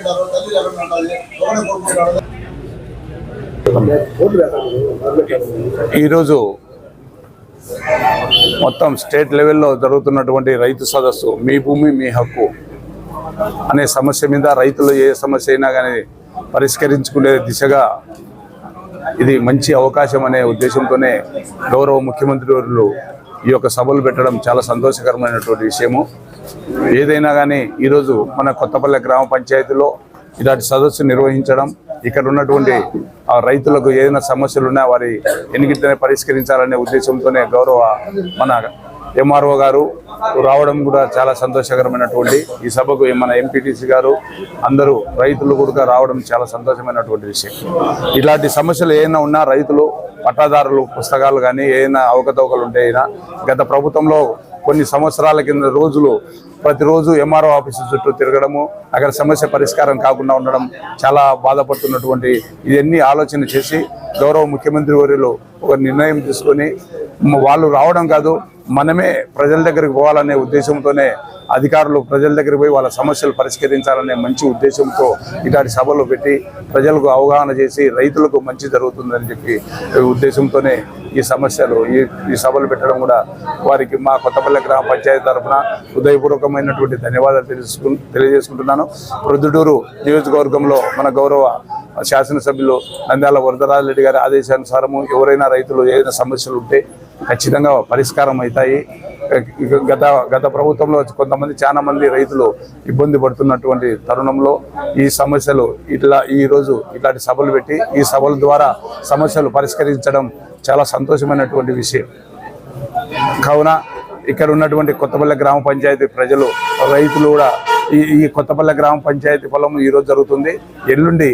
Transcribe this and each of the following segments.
పెట్టారు తల్లి లేకుండా ఉండాలి ఈరోజు మొత్తం స్టేట్ లెవెల్లో జరుగుతున్నటువంటి రైతు సదస్సు మీ భూమి మీ హక్కు అనే సమస్య మీద రైతులు ఏ సమస్య అయినా కానీ పరిష్కరించుకునే దిశగా ఇది మంచి అవకాశం అనే ఉద్దేశంతోనే గౌరవ ముఖ్యమంత్రి వర్యులు ఈ యొక్క సభలు పెట్టడం చాలా సంతోషకరమైనటువంటి విషయము. ఏదైనా కానీ ఈరోజు మన కొత్తపల్లె గ్రామ పంచాయతీలో ఇలాంటి సదస్సు నిర్వహించడం ఇక్కడ ఉన్నటువంటి రైతులకు ఏదైనా సమస్యలు ఉన్నా వారి ఎన్నికనే పరిష్కరించాలనే ఉద్దేశంతోనే గౌరవ మన ఎంఆర్ఓ గారు రావడం కూడా చాలా సంతోషకరమైనటువంటి ఈ సభకు మన ఎంపీటీసీ గారు అందరూ రైతులు కూడా రావడం చాలా సంతోషమైనటువంటి విషయం. ఇలాంటి సమస్యలు ఏమైనా ఉన్నా రైతులు పట్టాదారులు పుస్తకాలు కానీ ఏదైనా అవకతవకలు ఉంటే అయినా గత ప్రభుత్వంలో కొన్ని సంవత్సరాల కింద రోజులు ప్రతిరోజు ఎంఆర్ఓ ఆఫీసు చుట్టూ తిరగడము అక్కడ సమస్య పరిష్కారం కాకుండా ఉండడం చాలా బాధపడుతున్నటువంటి ఇవన్నీ ఆలోచన చేసి గౌరవ ముఖ్యమంత్రి వర్యులు ఒక నిర్ణయం తీసుకొని వాళ్ళు రావడం కాదు మనమే ప్రజల దగ్గరికి పోవాలనే ఉద్దేశంతోనే అధికారులు ప్రజల దగ్గరికి పోయి వాళ్ళ సమస్యలు పరిష్కరించాలనే మంచి ఉద్దేశంతో ఇలాంటి సభలు పెట్టి ప్రజలకు అవగాహన చేసి రైతులకు మంచి జరుగుతుందని చెప్పి ఉద్దేశంతోనే ఈ సమస్యలు ఈ ఈ సభలు పెట్టడం కూడా వారికి మా కొత్తపల్లి గ్రామ పంచాయతీ తరఫున హృదయపూర్వకమైనటువంటి ధన్యవాదాలు తెలుసుకు తెలియజేసుకుంటున్నాను. ప్రొద్దుటూరు నియోజకవర్గంలో మన గౌరవ శాసనసభ్యులు నంద్యాల వరదరాజరెడ్డి గారి ఆదేశానుసారము ఎవరైనా రైతులు ఏదైనా సమస్యలు ఉంటే ఖచ్చితంగా పరిష్కారం అవుతాయి. గత గత ప్రభుత్వంలో కొంతమంది చాలా మంది రైతులు ఇబ్బంది పడుతున్నటువంటి తరుణంలో ఈ సమస్యలు ఇట్లా ఈరోజు ఇట్లాంటి సభలు పెట్టి ఈ సభల ద్వారా సమస్యలు పరిష్కరించడం చాలా సంతోషమైనటువంటి విషయం. కావున ఇక్కడ ఉన్నటువంటి కొత్తపల్లె గ్రామ పంచాయతీ ప్రజలు రైతులు కూడా ఈ ఈ కొత్తపల్లె గ్రామ పంచాయతీ పొలం ఈరోజు జరుగుతుంది. ఎల్లుండి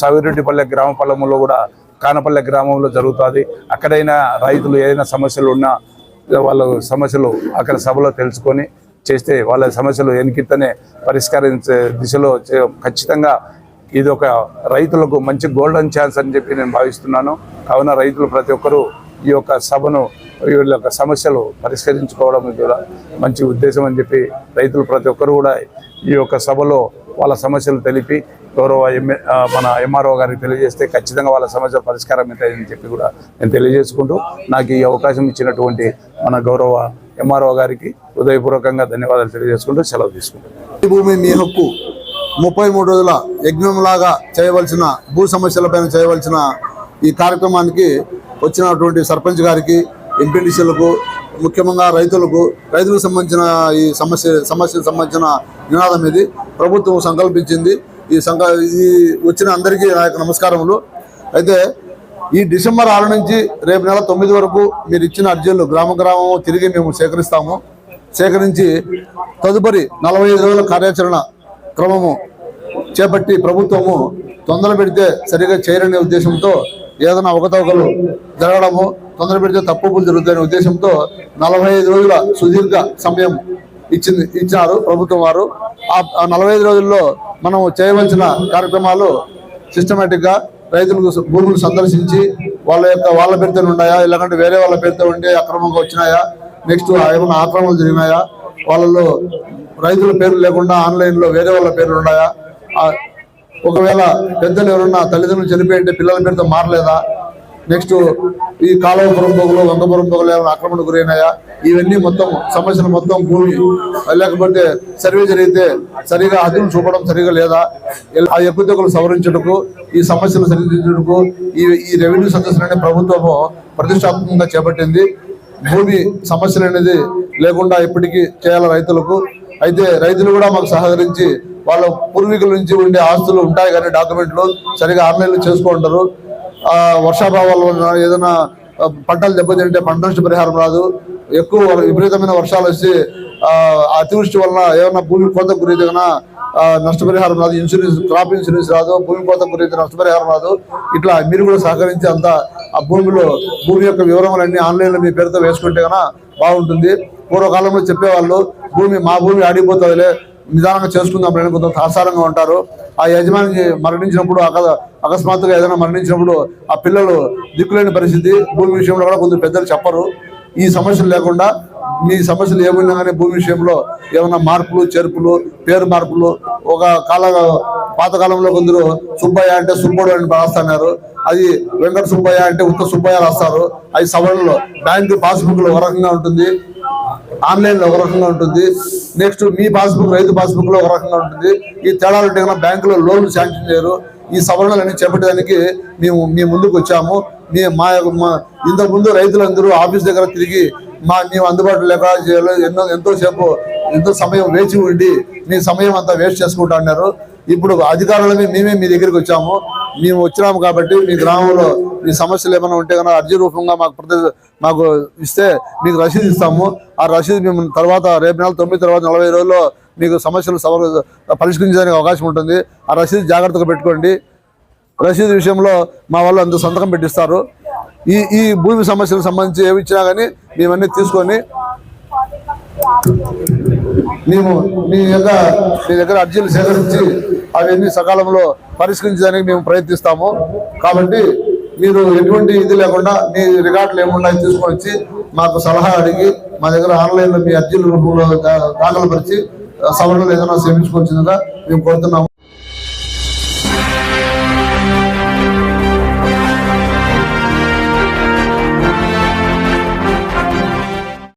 సవిరెడ్డిపల్లె గ్రామ పొలంలో కూడా కానపల్లె గ్రామంలో జరుగుతుంది. అక్కడైనా రైతులు ఏదైనా సమస్యలు ఉన్నా వాళ్ళ సమస్యలు అక్కడ సభలో తెలుసుకొని చేస్తే వాళ్ళ సమస్యలు ఎన్నికితనే పరిష్కరించే దిశలో ఖచ్చితంగా ఇది ఒక రైతులకు మంచి గోల్డెన్ ఛాన్స్ అని చెప్పి నేను భావిస్తున్నాను. కావున రైతులు ప్రతి ఒక్కరూ ఈ యొక్క సభను వీళ్ళ యొక్క సమస్యలు పరిష్కరించుకోవడం కూడా మంచి ఉద్దేశం అని చెప్పి రైతులు ప్రతి ఒక్కరు కూడా ఈ యొక్క సభలో వాళ్ళ సమస్యలు తెలిపి గౌరవ ఎంఏ మన ఎంఆర్ఓ గారికి తెలియజేస్తే ఖచ్చితంగా వాళ్ళ సమస్య పరిష్కారం అవుతాయని చెప్పి కూడా నేను తెలియజేసుకుంటూ నాకు ఈ అవకాశం ఇచ్చినటువంటి మన గౌరవ ఎంఆర్ఓ గారికి హృదయపూర్వకంగా ధన్యవాదాలు తెలియజేసుకుంటూ సెలవు తీసుకుంటాను ఈ భూమి మీ హక్కు. ముప్పై మూడు రోజుల యజ్ఞంలాగా చేయవలసిన భూ సమస్యలపైన చేయవలసిన ఈ కార్యక్రమానికి వచ్చినటువంటి సర్పంచ్ గారికి ఎంపీటీసీలకు ముఖ్యంగా రైతులకు రైతులకు సంబంధించిన ఈ సమస్య సమస్యకు సంబంధించిన నినాదం ఇది. ప్రభుత్వం సంకల్పించింది. ఈ సంఘ ఈ వచ్చిన అందరికీ నా యొక్క నమస్కారములు. అయితే ఈ డిసెంబర్ ఆరు నుంచి రేపు నెల తొమ్మిది వరకు మీరు ఇచ్చిన అర్జీలు గ్రామ గ్రామం తిరిగి మేము సేకరిస్తాము. సేకరించి తదుపరి నలభై ఐదు రోజుల కార్యాచరణ క్రమము చేపట్టి ప్రభుత్వము తొందర పెడితే సరిగా చేయరనే ఉద్దేశంతో ఏదైనా అవకతవకలు జరగడము తొందర పెడితే తప్పులు జరుగుతాయనే ఉద్దేశంతో నలభై ఐదు రోజుల సుదీర్ఘ సమయం ఇచ్చింది ఇచ్చినారు ప్రభుత్వం వారు. ఆ ఆ నలభై రోజుల్లో మనం చేయవలసిన కార్యక్రమాలు సిస్టమేటిక్గా రైతులకు భూములు సందర్శించి వాళ్ళ యొక్క వాళ్ళ పేరుతో ఉన్నాయా లేదంటే వేరే వాళ్ళ పేరుతో ఉండి అక్రమంగా వచ్చినాయా నెక్స్ట్ ఏమైనా ఆక్రమణలు జరిగినాయా వాళ్ళలో రైతుల పేర్లు లేకుండా ఆన్లైన్లో వేరే వాళ్ళ పేర్లు ఉన్నాయా ఒకవేళ పెద్దలు ఎవరున్నా తల్లిదండ్రులు చనిపోయింటే పిల్లల పేరుతో మారలేదా నెక్స్ట్ ఈ కాలువపురం పొగలు వంగపురం పొగలు ఏమైనా ఆక్రమణ గురైనాయా ఇవన్నీ మొత్తం సమస్యలు మొత్తం భూమి. లేకపోతే సర్వే జరిగితే సరిగా హద్దులు చూపడం సరిగా లేదా? ఆ ఎక్కువ సవరించుటకు ఈ సమస్యలు సరిదిద్దుటకు ఈ ఈ రెవెన్యూ సదస్సులనే ప్రభుత్వము ప్రతిష్టాత్మకంగా చేపట్టింది. భూమి సమస్యలు అనేది లేకుండా ఇప్పటికీ చేయాలి రైతులకు. అయితే రైతులు కూడా మాకు సహకరించి వాళ్ళ పూర్వీకుల నుంచి ఉండే ఆస్తులు ఉంటాయి కానీ డాక్యుమెంట్లు సరిగా ఆన్లైన్లో చేసుకుంటారు. వర్షాభావాల వలన ఏదైనా పంటలు దెబ్బతింటే పంట నష్ట పరిహారం రాదు. ఎక్కువ విపరీతమైన వర్షాలు వస్తే అతివృష్టి వలన ఏమైనా భూమి కోత గురైతే కన్నా నష్టపరిహారం రాదు ఇన్సూరెన్స్ క్రాప్ ఇన్సూరెన్స్ రాదు భూమి కోత గురైతే నష్టపరిహారం రాదు. ఇట్లా మీరు కూడా సహకరించి అంతా ఆ భూమిలో భూమి యొక్క వివరములన్నీ ఆన్లైన్లో మీ పేరుతో వేసుకుంటే కన్నా బాగుంటుంది. పూర్వకాలంలో చెప్పేవాళ్ళు భూమి మా భూమి ఆడిపోతుందిలే నిదానంగా చేసుకుందాం అని కొంత తాసారంగా ఉంటారు. ఆ యజమాని మరణించినప్పుడు అక- అకస్మాత్తుగా ఏదైనా మరణించినప్పుడు ఆ పిల్లలు దిక్కులేని పరిస్థితి. భూమి విషయంలో కూడా కొంచెం పెద్దలు చెప్పరు. ఈ సమస్యలు లేకుండా మీ సమస్యలు ఏమైనా కానీ భూమి విషయంలో ఏమైనా మార్పులు చేర్పులు పేరు మార్పులు ఒక కాల పాతకాలంలో కొందరు సుబ్బయ్య అంటే సుబ్బడు అని రాస్తున్నారు. అది వెంకట సుబ్బయ్య అంటే ఉత్త సుబ్బయ్య రాస్తారు. అది సవరణలో బ్యాంకు పాస్బుక్లో ఒక రకంగా ఉంటుంది. ఆన్లైన్లో ఒక రకంగా ఉంటుంది. నెక్స్ట్ మీ పాస్బుక్ రైతు పాస్బుక్లో ఒక రకంగా ఉంటుంది. ఈ తేడాలు ఉంటే కన్నా బ్యాంకులో లోన్లు శాంక్షన్ చేయరు. ఈ సవరణలన్నీ చేపట్టడానికి మేము మీ ముందుకు వచ్చాము. మీ మా మా ఇంతకు ముందు రైతులందరూ ఆఫీస్ దగ్గర తిరిగి మా మేము అందుబాటులో లేక ఎన్నో ఎంతో సేపు ఎంతో సమయం వేచి ఉండి మీ సమయం అంతా వేస్ట్ చేసుకుంటా ఉన్నారు ఇప్పుడు అధికారులమే మేమే మీ దగ్గరికి వచ్చాము. మేము వచ్చినాము కాబట్టి మీ గ్రామంలో మీ సమస్యలు ఏమైనా ఉంటే కనుక అర్జీ రూపంగా మాకు ప్రతి మాకు ఇస్తే మీకు రసీదు ఇస్తాము. ఆ రసీదు మేము తర్వాత రేపు నెల తొమ్మిది తర్వాత నలభై రోజుల్లో మీకు సమస్యలు సవర పరిష్కరించడానికి అవకాశం ఉంటుంది. ఆ రసీదు జాగ్రత్తగా పెట్టుకోండి. రసీదు విషయంలో మా వాళ్ళు అంత సంతకం పెట్టిస్తారు. ఈ ఈ భూమి సమస్యలకు సంబంధించి ఏమి ఇచ్చినా కానీ మేమన్నీ తీసుకొని మేము మీ యొక్క మీ దగ్గర అర్జీలు సేకరించి అవన్నీ సకాలంలో పరిష్కరించడానికి మేము ప్రయత్నిస్తాము. కాబట్టి మీరు ఎటువంటి ఇది లేకుండా మీ రికార్డులు ఏమున్నాయి తీసుకొని వచ్చి మాకు సలహా అడిగి మా దగ్గర ఆన్లైన్లో మీ అర్జీల రూపంలో దాఖలు పరిచి సవరణలు ఏదైనా సేమించుకొచ్చిందిగా మేము కోరుతున్నాము.